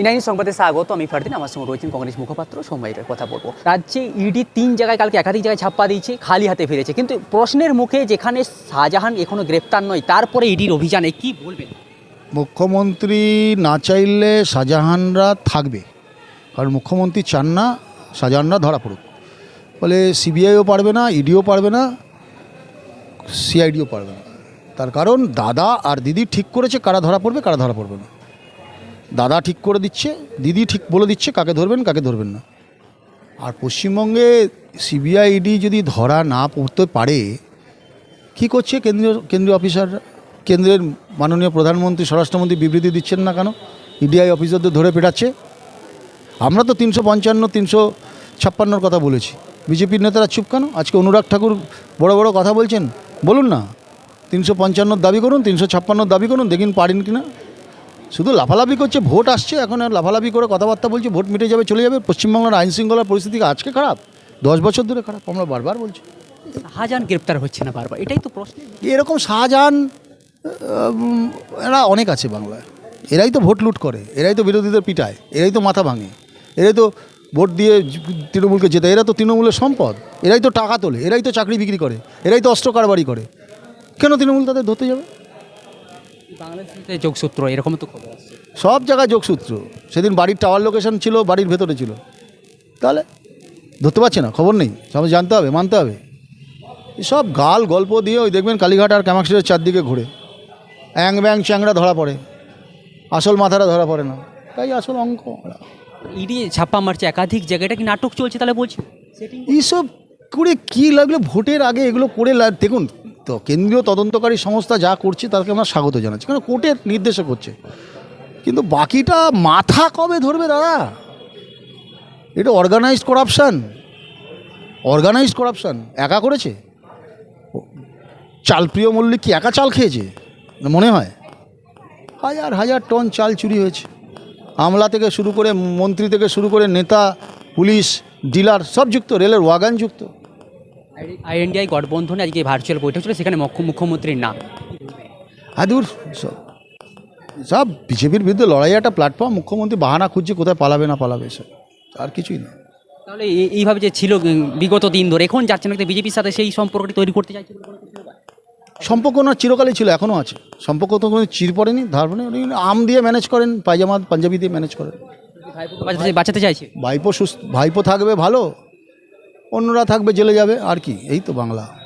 ইনাইন সংবাদে স্বাগত, আমি ফারদিন, আমার সঙ্গে রয়েছেন কংগ্রেস মুখপাত্র সোমবাইরের কথা বলব। রাজ্যে ইডি তিন জায়গায় কালকে একাধিক জায়গায় ছাপ্পা দিয়েছে, খালি হাতে ফিরেছে। কিন্তু প্রশ্নের মুখে যেখানে শাহজাহান এখনও গ্রেপ্তার নয়, তারপরে ইডির অভিযানে কি বলবেন? মুখ্যমন্ত্রী না চাইলে শাহজাহানরা থাকবে কারণ মুখ্যমন্ত্রী চান না শাহজাহানরা ধরা পড়ুক। ফলে সিবিআইও পারবে না ইডিও পারবে না সিআইডিও পারবে না। তার কারণ দাদা আর দিদি ঠিক করেছে কারা ধরা পড়বে, কারা ধরা পড়বে না। দাদা ঠিক করে দিচ্ছে, দিদি ঠিক বলে দিচ্ছে, কাকে ধরবেন কাকে ধরবেন না। আর পশ্চিমবঙ্গে সিবিআই ইডি যদি ধরা না পড়তে পারে, কি করছে কেন্দ্রীয় কেন্দ্রীয় অফিসাররা কেন্দ্রের মাননীয় প্রধানমন্ত্রী, স্বরাষ্ট্রমন্ত্রী বিবৃতি দিচ্ছেন না কেন? ইডিআই অফিসারদের ধরে পেটাচ্ছে। আমরা তো তিনশো পঞ্চান্ন, তিনশো ছাপ্পান্নর কথা বলেছি। বিজেপির নেতারা চুপ কেন? আজকে অনুরাগ ঠাকুর বড় বড় কথা বলছেন। বলুন না। তিনশো পঞ্চান্নর দাবি করুন, তিনশো ছাপ্পান্নর দাবি করুন দেখুন পারেন কি না শুধু লাফালাফি করছে ভোট আসছে এখন আর লাফালাফি করে কথাবার্তা বলছে ভোট মিটে যাবে চলে যাবে পশ্চিমবাংলার আইন শৃঙ্খলার পরিস্থিতি আজকে খারাপ? দশ বছর ধরে খারাপ আমরা বারবার বলছি। শাহজাহান গ্রেপ্তার হচ্ছে না বারবার এটাই তো প্রশ্ন। এরকম শাহজাহান এরা অনেক আছে বাংলায়। এরাই তো ভোট লুট করে এরাই তো বিরোধীদের পিটায় এরাই তো মাথা ভাঙে এরাই তো ভোট দিয়ে তৃণমূলকে জেতে এরা তো তৃণমূলের সম্পদ এরাই তো টাকা তোলে এরাই তো চাকরি বিক্রি করে এরাই তো অস্ত্র কারবারি করে। কেন তৃণমূল তাদের ধরতে যাবে? বাংলাদেশে যোগসূত্র এরকম তো খবর আসছে সব জায়গায় যোগসূত্র। সেদিন বাড়ির টাওয়ার লোকেশন ছিল বাড়ির ভেতরে ছিল। তাহলে ধরতে পারছে না খবর নেই। সব জানতে হবে মানতে হবে। সব গাল গল্প দিয়ে ওই দেখবেন কালীঘাট আর কামাক্ষের চারদিকে ঘুরে। অ্যাং ব্যাং চ্যাংরা ধরা পড়ে। আসল মাথারা ধরা পড়ে না। তাই আসল অঙ্ক। ইডি ছাপ্পা মারছে একাধিক জায়গাটা কি নাটক চলছে তাহলে বলছি। এইসব করে কী লাগল? ভোটের আগে এগুলো করে দেখুন তো কেন্দ্রীয় তদন্তকারী সংস্থা যা করছে তাকে আমরা স্বাগত জানাচ্ছি। কারণ কোর্টের নির্দেশে করছে। কিন্তু বাকিটা মাথা কবে ধরবে দাদা? এটা অর্গানাইজড করাপশান অর্গানাইজড করাপশান একা করেছে? চালপ্রিয় মল্লিক কি একা চাল খেয়েছে? মনে হয়। হাজার হাজার টন চাল চুরি হয়েছে। আমলা থেকে শুরু করে মন্ত্রী থেকে শুরু করে নেতা, পুলিশ, ডিলার, সব যুক্ত, রেলের ওয়াগান যুক্ত। আইএনডিআই গঠবন্ধনে আজকে ভার্চুয়াল বৈঠক ছিল সেখানে মুখ্য মুখ্যমন্ত্রীর নাম আদুর সব বিজেপির বিরুদ্ধে লড়াই একটা প্ল্যাটফর্ম মুখ্যমন্ত্রী বাহানা খুঁজছে কোথায় পালাবে না পালাবে সব আর কিছুই না তাহলে এই- এইভাবে যে ছিল বিগত দিন ধরে এখন যাচ্ছে না বিজেপির সাথে সেই সম্পর্কটি তৈরি করতে চাইছে মনে সম্পর্ক না চিরকালই ছিল এখনও আছে সম্পর্ক তো কোনো চির পড়েনি ধার আম দিয়ে ম্যানেজ করেন পায়জামা পাঞ্জাবি দিয়ে ম্যানেজ করেন বাঁচাতে চাইছে ভাইপো সুস্থ ভাইপো থাকবে ভালো অন্যরা থাকবে জেলে যাবে আর কি? এই তো বাংলা।